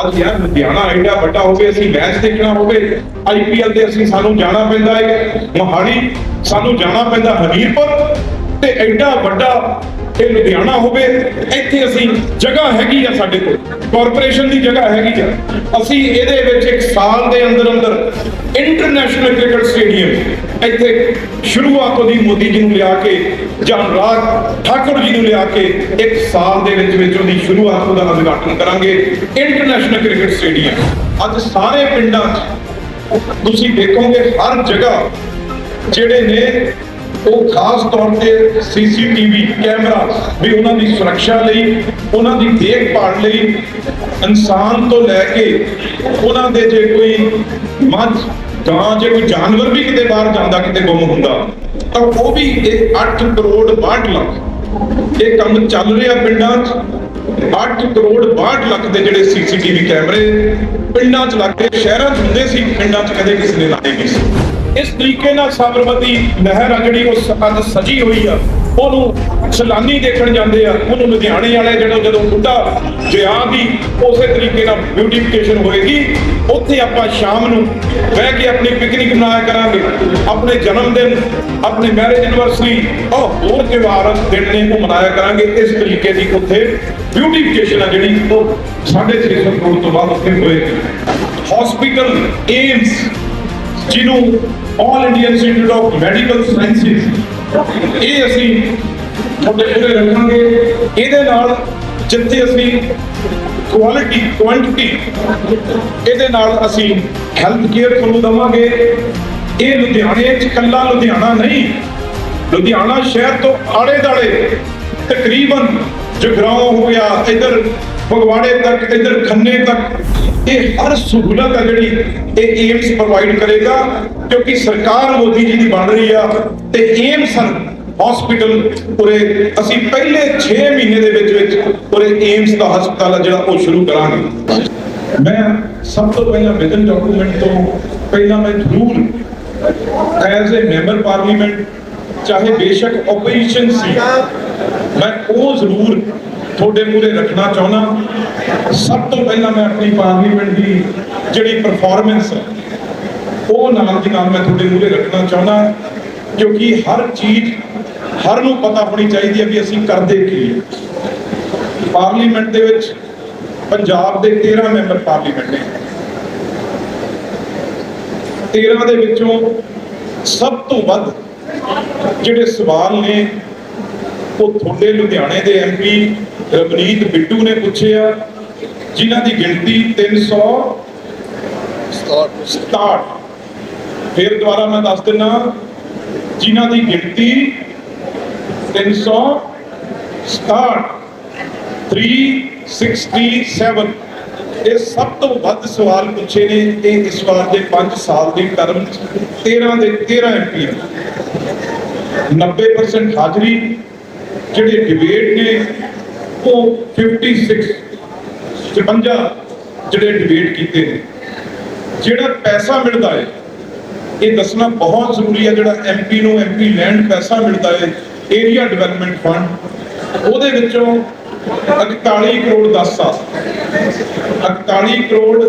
ਅੱਜ ਯਾਰ ਲੁਧਿਆਣਾ ਐਡਾ ਵੱਡਾ ਹੋਵੇ, ਅਸੀਂ ਮੈਚ ਦੇਖਣਾ ਹੋਵੇ ਆਈਪੀਐਲ ਤੇ ਅਸੀਂ ਸਾਨੂੰ ਜਾਣਾ ਪੈਂਦਾ ਹੈ ਮੋਹਾਲੀ ਸਾਨੂੰ ਜਾਣਾ ਪੈਂਦਾ ਹਮੀਰਪੁਰ ਤੇ ਐਡਾ ਵੱਡਾ ਇਹ ਲੁਧਿਆਣਾ ਹੋਵੇ, ਇੱਥੇ ਅਸੀਂ ਜਗ੍ਹਾ ਹੈਗੀ ਆ ਸਾਡੇ ਕੋਲ ਕਾਰਪੋਰੇਸ਼ਨ ਦੀ ਜਗ੍ਹਾ ਹੈਗੀ ਆ। ਅਸੀਂ ਇਹਦੇ ਵਿੱਚ ਇੱਕ ਸਾਲ ਦੇ ਅੰਦਰ ਅੰਦਰ ਇੰਟਰਨੈਸ਼ਨਲ ਕ੍ਰਿਕਟ ਸਟੇਡੀਅਮ ਇੱਥੇ ਸ਼ੁਰੂਆਤ ਉਹਦੀ ਮੋਦੀ ਜੀ ਨੂੰ ਲਿਆ ਕੇ, ਜਾਂ ਰਾਜ ਠਾਕੁਰ ਜੀ ਨੂੰ ਲਿਆ ਕੇ ਇੱਕ ਸਾਲ ਦੇ ਵਿੱਚ ਵਿੱਚ ਉਹਦੀ ਸ਼ੁਰੂਆਤ ਉਹਦਾ ਉਦਘਾਟਨ ਕਰਾਂਗੇ ਇੰਟਰਨੈਸ਼ਨਲ ਕ੍ਰਿਕਟ ਸਟੇਡੀਅਮ ਅੱਜ ਸਾਰੇ ਪਿੰਡਾਂ 'ਚ ਤੁਸੀਂ ਦੇਖੋਗੇ ਹਰ ਜਗ੍ਹਾ ਜਿਹੜੇ ਨੇ, ਉਹ ਖਾਸ ਤੌਰ ਤੇ ਸੀਸੀਟੀਵੀ ਕੈਮਰਾ ਵੀ ਉਹਨਾਂ ਦੀ ਸੁਰੱਖਿਆ ਲਈ, ਉਹਨਾਂ ਦੀ ਦੇਖਭਾਲ ਲਈ ਇਨਸਾਨ ਤੋਂ ਲੈ ਕੇ ਉਹਨਾਂ ਦੇ ਜੇ ਕੋਈ ਮੱਝ ਗਾਂ ਜੇ ਕੋਈ ਜਾਨਵਰ ਵੀ ਕਿਤੇ ਬਾਹਰ ਜਾਂਦਾ, ਕਿਤੇ ਗੁੰਮ ਹੁੰਦਾ, ਤਾਂ ਉਹ ਵੀ ਇਹ 8 ਕਰੋੜ 62 ਲੱਖ। ਇਹ ਕੰਮ ਚੱਲ ਰਿਹਾ ਪਿੰਡਾਂ 'ਚ। 8 ਕਰੋੜ 62 ਲੱਖ ਦੇ ਜਿਹੜੇ ਸੀਸੀਟੀਵੀ ਕੈਮਰੇ ਪਿੰਡਾਂ 'ਚ ਲੱਗੇ ਸ਼ਹਿਰਾਂ 'ਚ ਹੁੰਦੇ ਸੀ, ਪਿੰਡਾਂ 'ਚ ਕਦੇ ਕਿਸੇ ਨੇ ਲਾਏ ਨਹੀਂ ਸੀ। ਇਸ ਤਰੀਕੇ ਨਾਲ ਸਾਬਰਮਤੀ ਨਹਿਰ ਆ ਜਿਹੜੀ ਉਹ ਅੱਜ ਸਜੀ ਹੋਈ ਆ, ਉਹਨੂੰ ਸੈਲਾਨੀ ਦੇਖਣ ਜਾਂਦੇ ਆ, ਉਹਨੂੰ ਲੁਧਿਆਣੇ ਵਾਲੇ ਜਦੋਂ ਜਦੋਂ ਬੁੱਢਾ ਜਿਆ ਦੀ ਉਸੇ ਤਰੀਕੇ ਨਾਲ ਬਿਊਟੀਫਿਕੇਸ਼ਨ ਹੋਏਗੀ। ਉੱਥੇ ਆਪਾਂ ਸ਼ਾਮ ਨੂੰ ਬਹਿ ਕੇ ਆਪਣੀ ਪਿਕਨਿਕ ਮਨਾਇਆ ਕਰਾਂਗੇ। ਆਪਣੇ ਜਨਮ ਦਿਨ, ਆਪਣੇ ਮੈਰਿਜ ਐਨਵਰਸਰੀ ਉਹ ਹੋਰ ਤਿਉਹਾਰ ਦਿਨ ਨੇ ਉਹ ਮਨਾਇਆ ਕਰਾਂਗੇ। ਇਸ ਤਰੀਕੇ ਦੀ ਉੱਥੇ ਬਿਊਟੀਫਿਕੇਸ਼ਨ ਆ ਜਿਹੜੀ ਉਹ 650 ਕਰੋੜ ਤੋਂ ਬਾਅਦ ਉੱਥੇ ਹੋਏਗੀ। ਹਸਪੀਟਲ ਏਮਸ ਜਿਹਨੂੰ all India institute of medical sciences ਇਹ ਅਸੀਂ ਤੁਹਾਡੇ ਕੋਲੇ ਰੱਖਾਂਗੇ। ਇਹਦੇ ਨਾਲ ਜਿੱਥੇ ਅਸੀਂ ਕੁਆਲਿਟੀ ਕੁਆਂਟੀਟੀ ਇਹਦੇ ਨਾਲ ਅਸੀਂ ਹੈਲਥ ਕੇਅਰ ਤੁਹਾਨੂੰ ਦਵਾਂਗੇ। ਇਹ ਲੁਧਿਆਣੇ ਚ ਕੱਲਾ ਲੁਧਿਆਣਾ ਨਹੀਂ। ਲੁਧਿਆਣਾ ਸ਼ਹਿਰ ਤੋਂ ਆਲੇ ਦਾਲੇ ਤਕਰੀਬਨ ਜਗਰਾਉਂ ਹੋ ਗਿਆ, ਇਧਰ ਫਗਵਾੜੇ ਤੱਕ, ਇਧਰ ਖੰਨੇ ਤੱਕ, ਇਹ ਹਰ ਸਹੂਲਤ ਹੈ ਜਿਹੜੀ ਇਹ ਏਮਸ ਪ੍ਰੋਵਾਈਡ ਕਰੇਗਾ। ਕਿਉਂਕਿ ਸਰਕਾਰ ਮੋਦੀ ਜੀ ਦੀ ਬਣ ਰਹੀ ਆ ਤੇ ਏਮਸ ਹਨ। ਹਸਪੀਟਲ ਉਰੇ ਅਸੀਂ ਪਹਿਲੇ 6 ਮਹੀਨੇ ਦੇ ਵਿੱਚ ਵਿੱਚ ਪੂਰੇ ਏਮਸ ਦਾ ਹਸਪਤਾਲ ਆ ਜਿਹੜਾ ਉਹ ਸ਼ੁਰੂ ਕਰਾਂਗੇ। ਮੈਂ ਸਭ ਤੋਂ ਪਹਿਲਾਂ ਵਿਜ਼ਨ ਡਾਕੂਮੈਂਟ ਤੋਂ ਪਹਿਲਾਂ ਮੈਂ ਜ਼ਰੂਰ ਐਜ਼ ਅ ਮੈਂਬਰ ਪਾਰਲੀਮੈਂਟ, ਚਾਹੇ ਬੇਸ਼ੱਕ ਆਪੋਜੀਸ਼ਨ ਸੀ, ਮੈਂ ਉਹ ਜ਼ਰੂਰ ਤੁਹਾਡੇ ਮੂਹਰੇ ਰੱਖਣਾ ਚਾਹੁੰਦਾ। ਸਭ ਤੋਂ ਪਹਿਲਾਂ ਮੈਂ ਆਪਣੀ ਪਾਰਲੀਮੈਂਟ ਦੀ ਜਿਹੜੀ ਪਰਫਾਰਮੈਂਸ ਹੈ, ਉਹ ਨਾਲ ਦੀ ਨਾਲ ਮੈਂ ਤੁਹਾਡੇ ਮੂਹਰੇ ਰੱਖਣਾ ਚਾਹੁੰਦਾ, ਕਿਉਂਕਿ ਹਰ ਚੀਜ਼ ਹਰ ਨੂੰ ਪਤਾ ਹੋਣੀ ਚਾਹੀਦੀ ਹੈ ਵੀ ਅਸੀਂ ਕਰਦੇ ਕੀ ਹੈ। ਪਾਰਲੀਮੈਂਟ ਦੇ ਵਿੱਚ ਪੰਜਾਬ ਦੇ 13 ਮੈਂਬਰ ਪਾਰਲੀਮੈਂਟ ਨੇ। 13 ਦੇ ਵਿੱਚੋਂ ਸਭ ਤੋਂ ਵੱਧ ਜਿਹੜੇ ਸਵਾਲ ਨੇ, ਉਹ ਤੁਹਾਡੇ ਲੁਧਿਆਣੇ ਦੇ ਐਮਪੀ ਰਵਨੀਤ ਬਿੱਟੂ ਨੇ ਪੁੱਛੇ ਆ, ਜਿਨ੍ਹਾਂ ਦੀ ਗਿਣਤੀ 367 ਫਿਰ ਦੁਬਾਰਾ ਮੈਂ ਦੱਸ ਦਿੰਨਾ ਜਿਨ੍ਹਾਂ ਦੀ ਗਿਣਤੀ 367 367 ਇਹ ਸਭ ਤੋਂ ਵੱਧ ਸਵਾਲ ਪੁੱਛੇ ਨੇ ਇਹ ਇਸ ਵਾਰ ਦੇ 5 ਸਾਲ ਦੀ ਟਰਮ 13 ਦੇ 13 ਐਮਪੀ 90% ਹਾਜ਼ਰੀ, ਜਿਹੜੇ ਡਿਬੇਟ ਨੇ, ਉਹ 56 56 ਜਿਹੜੇ ਡਿਬੇਟ ਕੀਤੇ ਨੇ। ਜਿਹੜਾ ਪੈਸਾ ਮਿਲਦਾ ਹੈ ਇਹ ਦੱਸਣਾ ਬਹੁਤ ਜ਼ਰੂਰੀ ਹੈ ਜਿਹੜਾ ਐਮਪੀ ਨੂੰ ਐਮਪੀ ਲੈਂਡ ਪੈਸਾ ਮਿਲਦਾ ਹੈ ਏਰੀਆ ਡਿਵੈਲਪਮੈਂਟ ਫੰਡ, ਉਹਦੇ ਵਿੱਚੋਂ 41 ਕਰੋੜ 10 ਸਾਲ 41 ਕਰੋੜ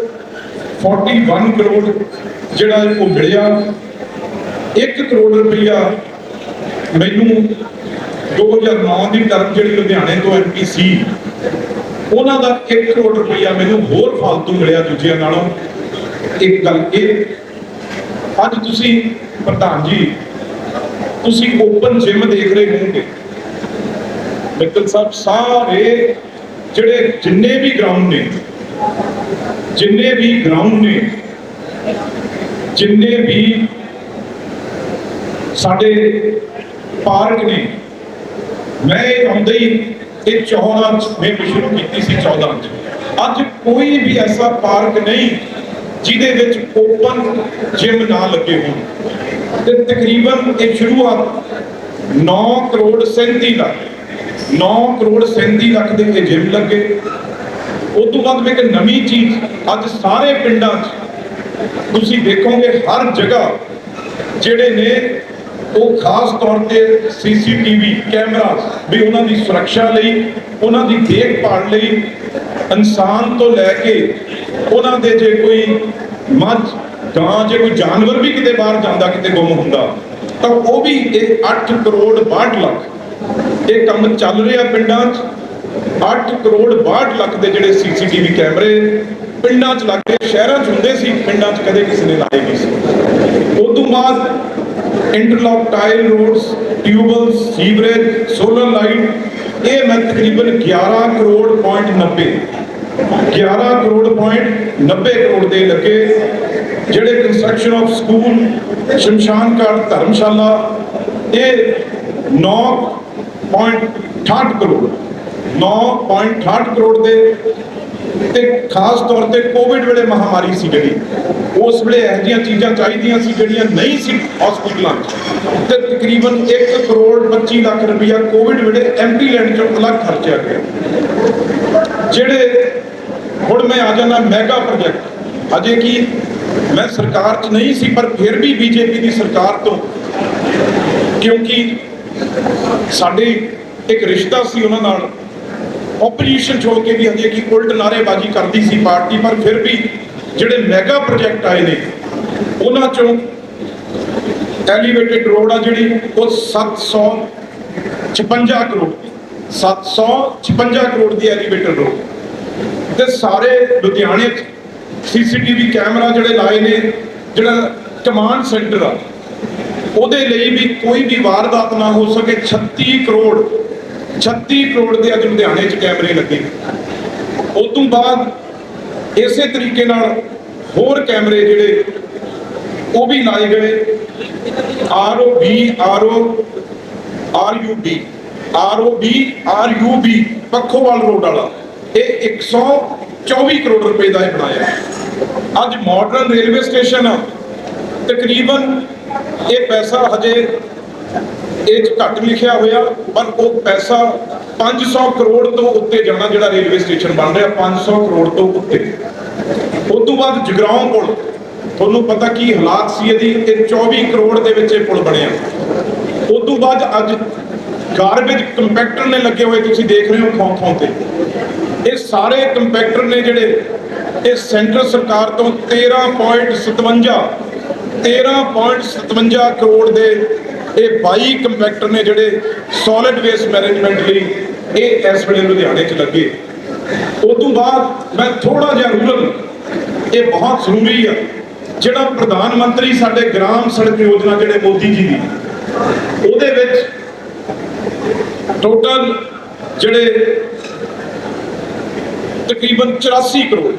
41 ਕਰੋੜ ਜਿਹੜਾ ਉਹ ਮਿਲਿਆ। 1 ਕਰੋੜ ਰੁਪਈਆ ਮੈਨੂੰ 2009 ਦੀ ਟਰਮ ਜਿਹੜੀ ਲੁਧਿਆਣੇ ਤੋਂ ਐਮਪੀ ਸੀ, ਉਹਨਾਂ ਦਾ 1 ਕਰੋੜ ਰੁਪਈਆ ਮੈਨੂੰ ਹੋਰ ਫालतू ਮਿਲਿਆ ਦੂਜਿਆਂ ਨਾਲੋਂ। ਇੱਕ ਗੱਲ ਇਹ, ਅੱਜ ਤੁਸੀਂ ਪ੍ਰਧਾਨ ਜੀ ਤੁਸੀਂ ਓਪਨ ਜਿਮ ਦੇਖ ਰਹੇ ਹੋਵੋਗੇ। ਮਿੱਤਲ ਸਾਹਿਬ, ਸਾਰੇ ਜਿਹੜੇ ਜਿੰਨੇ ਵੀ ਗਰਾਊਂਡ ਨੇ, ਜਿੰਨੇ ਵੀ ਗਰਾਊਂਡ ਨੇ, ਜਿੰਨੇ ਵੀ ਸਾਡੇ ਪਾਰਕ ਨੇ, ਮੈਂ ਇਹ ਆਉਂਦੇ ਹੀ ਇਹ 14 ਚ, ਮੈਂ ਸ਼ੁਰੂ ਕੀਤੀ ਸੀ 14 ਚ। ਅੱਜ ਕੋਈ ਵੀ ਐਸਾ ਪਾਰਕ ਨਹੀਂ ਜਿਹਦੇ ਵਿੱਚ ਓਪਨ ਜਿਮ ਨਾ ਲੱਗੇ ਹੋਣ। ਤੇ ਤਕਰੀਬਨ ਇਹ ਸ਼ੁਰੂਆਤ 9 ਕਰੋੜ 37 ਲੱਖ 9 ਕਰੋੜ 37 ਲੱਖ ਦੇ ਇਹ ਜਿਮ ਲੱਗੇ। ਉਸ ਤੋਂ ਬਾਅਦ ਇੱਕ ਨਵੀਂ ਚੀਜ਼ ਅੱਜ ਸਾਰੇ ਪਿੰਡਾਂ 'ਚ ਤੁਸੀਂ ਦੇਖੋਗੇ ਹਰ ਜਗ੍ਹਾ ਜਿਹੜੇ ਨੇ ਉਹ ਖਾਸ ਤੌਰ ਤੇ ਸੀਸੀਟੀਵੀ ਕੈਮਰਾ ਵੀ ਉਹਨਾਂ ਦੀ ਸੁਰੱਖਿਆ ਲਈ, ਉਹਨਾਂ ਦੀ ਦੇਖਭਾਲ ਲਈ ਇਨਸਾਨ ਤੋਂ ਲੈ ਕੇ ਉਹਨਾਂ ਦੇ ਜੇ ਕੋਈ ਮੱਝ ਗਾਂ ਜੇ ਕੋਈ ਜਾਨਵਰ ਵੀ ਕਿਤੇ ਬਾਹਰ ਜਾਂਦਾ, ਕਿਤੇ ਗੁੰਮ ਹੁੰਦਾ, ਤਾਂ ਉਹ ਵੀ ਇਹ 8 ਕਰੋੜ 62 ਲੱਖ। ਇਹ ਕੰਮ ਚੱਲ ਰਿਹਾ ਪਿੰਡਾਂ 'ਚ। 8 ਕਰੋੜ 62 ਲੱਖ ਦੇ ਜਿਹੜੇ ਸੀਸੀਟੀਵੀ ਕੈਮਰੇ ਪਿੰਡਾਂ 'ਚ ਲੱਗੇ ਸ਼ਹਿਰਾਂ 'ਚ ਹੁੰਦੇ ਸੀ, ਪਿੰਡਾਂ 'ਚ ਕਦੇ ਕਿਸੇ ਨੇ ਲਾਏ ਨਹੀਂ ਸੀ। ਉਸ ਤੋਂ ਬਾਅਦ interlock tile roads tubewells sewerage solar light ਇਹ ਮੈਂ ਤਕਰੀਬਨ 11 ਕਰੋੜ ਪੁਆਇੰਟ 90 11 ਕਰੋੜ ਪੁਆਇੰਟ 90 ਕਰੋੜ ਦੇ ਲੱਗੇ ਜਿਹੜੇ ਕੰਸਟਰਕਸ਼ਨ ਆਫ ਸਕੂਲ ਸ਼ਮਸ਼ਾਨ ਘਾਟ ਧਰਮਸ਼ਾਲਾ, ਇਹ 9.68 ਕਰੋੜ 9.68 ਕਰੋੜ ਦੇ ਤੇ ਖਾਸ ਤੌਰ ਤੇ ਕੋਵਿਡ ਵੇਲੇ ਮਹਾਮਾਰੀ ਸੀ ਜਿਹੜੀ। ਉਸ ਵੇਲੇ ਇਹੋ ਜਿਹੀਆਂ ਚੀਜ਼ਾਂ ਚਾਹੀਦੀਆਂ ਸੀ ਜਿਹੜੀਆਂ ਨਹੀਂ ਸੀ ਹਸਪੀਟਲਾਂ 'ਚ। ਤੇ ਤਕਰੀਬਨ 1 ਕਰੋੜ 25 ਲੱਖ ਰੁਪਇਆ ਕੋਵਿਡ ਵੇਲੇ ਐਮਪੀ ਲੈਂਡ 'ਚੋਂ ਅਲੱਗ ਖਰਚਿਆ ਗਿਆ। ਜਿਹੜੇ ਹੁਣ ਮੈਂ ਆ ਜਾਣਾ ਮੈਗਾ ਪ੍ਰੋਜੈਕਟ ਅਜੇ ਕੀ ਮੈਂ ਸਰਕਾਰ 'ਚ ਨਹੀਂ ਸੀ, ਪਰ ਫਿਰ ਵੀ ਬੀਜੇਪੀ ਦੀ ਸਰਕਾਰ ਤੋਂ। ਕਿਉਂਕਿ ਸਾਡੇ ਇੱਕ ਰਿਸ਼ਤਾ ਸੀ ਉਹਨਾਂ ਨਾਲ। ਆਪੋਜੀਸ਼ਨ ਛੋੜ ਕੇ ਵੀ ਹਜੇ ਕੀ ਉਲਟ ਨਾਰੇਬਾਜ਼ੀ ਕਰਦੀ ਸੀ ਪਾਰਟੀ, ਪਰ ਫਿਰ ਵੀ ਜਿਹੜੇ ਮੈਗਾ ਪ੍ਰੋਜੈਕਟ ਆਏ ਨੇ, ਉਹਨਾਂ ਚੋਂ ਐਲੀਵੇਟਡ ਰੋਡ ਆ ਜਿਹੜੀ, ਉਹ 756 ਕਰੋੜ 756 ਕਰੋੜ ਦੀ ਐਲੀਵੇਟਡ ਰੋਡ ਤੇ ਸਾਰੇ ਲੁਧਿਆਣੇ ਚ ਸੀਸੀਟੀਵੀ ਕੈਮਰਾ ਜਿਹੜੇ ਲਾਏ ਨੇ, ਜਿਹੜਾ ਕਮਾਂਡ ਸੈਂਟਰ ਆ, ਉਹਦੇ ਲਈ ਵੀ ਕੋਈ ਵੀ ਵਾਰਦਾਤ ਨਾ ਹੋ ਸਕੇ। 36 ਕਰੋੜ 36 ਕਰੋੜ ਦੇ ਅੱਜ ਲੁਧਿਆਣੇ 'ਚ ਕੈਮਰੇ ਲੱਗੇ ਉਸ ਤੋਂ ਬਾਅਦ ਇਸੇ ਤਰੀਕੇ ਨਾਲ ਹੋਰ ਕੈਮਰੇ ਜਿਹੜੇ, ਉਹ ਵੀ ਲਾਏ ਗਏ R O B, R O, R U B, R O B, R U B, Pakhowal road ਵਾਲਾ। ਇਹ 124 ਕਰੋੜ ਰੁਪਏ ਦਾ ਇਹ ਬਣਾਇਆ ਅੱਜ ਮਾਡਰਨ ਰੇਲਵੇ ਸਟੇਸ਼ਨ ਤਕਰੀਬਨ ਇਹ ਪੈਸਾ ਹਜੇ ਇਹ ਘੱਟ ਲਿਖਿਆ ਹੋਇਆ, ਪਰ ਉਹ ਪੈਸਾ 500 ਕਰੋੜ ਤੋਂ ਉੱਤੇ ਜਾਣਾ ਜਿਹੜਾ ਰੇਲਵੇ ਸਟੇਸ਼ਨ ਬਣ ਰਿਹਾ 500 ਕਰੋੜ ਤੋਂ ਉੱਤੇ। ਉਸ ਤੋਂ ਬਾਅਦ ਜਗਰਾਉਂ ਪੁਲ, ਤੁਹਾਨੂੰ ਪਤਾ ਕੀ ਹਾਲਾਤ ਸੀ ਇਹਦੀ, ਇਹ 24 ਕਰੋੜ ਦੇ ਵਿੱਚ ਇਹ ਪੁਲ ਬਣਿਆ। ਉਸ ਤੋਂ ਬਾਅਦ ਅੱਜ ਗਾਰਬੇਜ ਕੰਪੈਕਟਰ ਨੇ ਲੱਗੇ ਹੋਏ, ਤੁਸੀਂ ਦੇਖ ਰਹੇ ਹੋ ਥਾਂ ਥਾਂ ਤੇ। ਇਹ ਸਾਰੇ ਕੰਪੈਕਟਰ ਨੇ ਜਿਹੜੇ ਇਹ ਸੈਂਟਰ ਸਰਕਾਰ ਤੋਂ 13.57 13.57 ਕਰੋੜ ਦੇ ਇਹ 22 ਕੰਪੈਕਟਰ ਨੇ ਜਿਹੜੇ ਸੋਲਿਡ ਵੇਸਟ ਮੈਨੇਜਮੈਂਟ ਲਈ ਇਹ ਇਸ ਵੇਲੇ ਲੁਧਿਆਣੇ 'ਚ ਲੱਗੇ। ਉਸ ਤੋਂ ਬਾਅਦ ਮੈਂ ਥੋੜਾ ਜਿਹਾ ਰੂਰਲ ਇਹ ਬਹੁਤ ਜ਼ਰੂਰੀ ਆ, ਜਿਹੜਾ ਪ੍ਰਧਾਨ ਮੰਤਰੀ ਸਾਡੇ ਗ੍ਰਾਮ ਸੜਕ ਯੋਜਨਾ ਜਿਹੜੇ ਮੋਦੀ ਜੀ ਦੀ, ਉਹਦੇ ਵਿੱਚ ਟੋਟਲ ਜਿਹੜੇ ਤਕਰੀਬਨ 84 ਕਰੋੜ।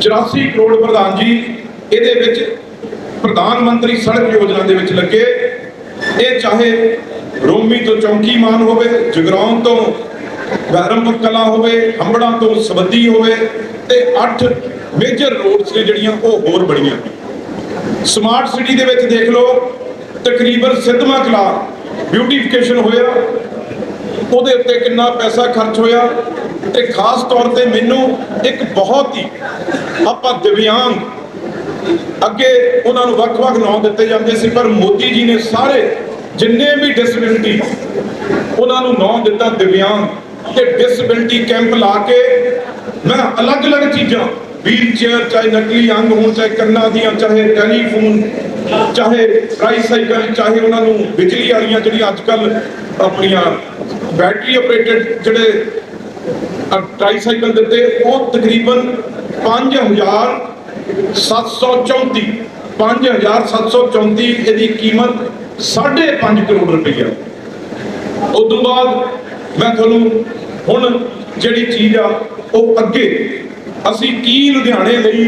84 ਕਰੋੜ ਪ੍ਰਧਾਨ ਜੀ, ਇਹਦੇ ਵਿੱਚ ਪ੍ਰਧਾਨ ਮੰਤਰੀ ਸੜਕ ਯੋਜਨਾ ਦੇ ਵਿੱਚ ਲੱਗੇ। ਇਹ ਚਾਹੇ ਰੋਮੀ ਤੋਂ ਚੌਂਕੀ ਮਾਨ ਹੋਵੇ, ਜਗਰਾਉਂ ਤੋਂ ਬਹਿਰਮਪੁਰ ਕਲਾ ਹੋਵੇ, ਹੰਬੜਾ ਤੋਂ ਸਬੱਦੀ ਹੋਵੇ, ਤੇ 8 ਮੇਜਰ ਰੋਡਸ ਨੇ ਜਿਹੜੀਆਂ ਉਹ ਹੋਰ ਬੜੀਆਂ ਸਮਾਰਟ ਸਿਟੀ ਦੇ ਵਿੱਚ ਦੇਖ ਲਓ, ਤਕਰੀਬਨ ਸਿੱਧਵਾਂ ਕਲਾ ਬਿਊਟੀਫਿਕੇਸ਼ਨ ਹੋਇਆ। ਉਹਦੇ ਉੱਤੇ ਕਿੰਨਾ ਪੈਸਾ ਖਰਚ ਹੋਇਆ। ਤੇ ਖਾਸ ਤੌਰ ਤੇ ਮੈਨੂੰ ਇੱਕ ਬਹੁਤ ਹੀ ਆਪਾਂ ਦਿਵਿਆਂਗ ਅੱਗੇ ਉਹਨਾਂ ਨੂੰ ਵੱਖ-ਵੱਖ ਨਾਂ ਦਿੱਤੇ ਜਾਂਦੇ ਸੀ, ਪਰ ਮੋਦੀ ਜੀ ਨੇ ਸਾਰੇ ਜਿੰਨੇ ਵੀ ਡਿਸੇਬਿਲਟੀ ਉਹਨਾਂ ਨੂੰ ਨਾਂ ਦਿੱਤਾ ਦਿਵਿਆਂਗ ਤੇ ਡਿਸੇਬਿਲਟੀ ਕੈਂਪ ਲਾ ਕੇ ਮੈਂ ਅਲੱਗ-ਅਲੱਗ ਚੀਜ਼ਾਂ ਵੀਲ ਚੇਅਰ ਚਾਹੇ ਨਕਲੀ ਅੰਗ ਹੋਣ, ਚਾਹੇ ਕੰਨਾਂ ਦੀਆਂ, ਚਾਹੇ ਟੈਲੀਫੋਨ ਚਾਹੇ ਟ੍ਰਾਈਸਾਈਕਲ ਚਾਹੇ ਉਹਨਾਂ ਨੂੰ ਬਿਜਲੀ ਵਾਲੀਆਂ ਜਿਹੜੀਆਂ ਅੱਜ ਕੱਲ ਆਪਣੀਆਂ ਬੈਟਰੀ ਆਪਰੇਟਡ ਜਿਹੜੇ ਟ੍ਰਾਈਸਾਈਕਲ ਦਿੱਤੇ, ਉਹ ਤਕਰੀਬਨ 5000 734 5734 ਇਹਦੀ ਕੀਮਤ 5.5 ਕਰੋੜ ਰੁਪਈਆ ਉਸ ਤੋਂ ਬਾਅਦ ਮੈਂ ਤੁਹਾਨੂੰ ਹੁਣ ਜਿਹੜੀ ਚੀਜ਼ ਆ, ਉਹ ਅੱਗੇ ਅਸੀਂ ਕੀ ਲੁਧਿਆਣੇ ਲਈ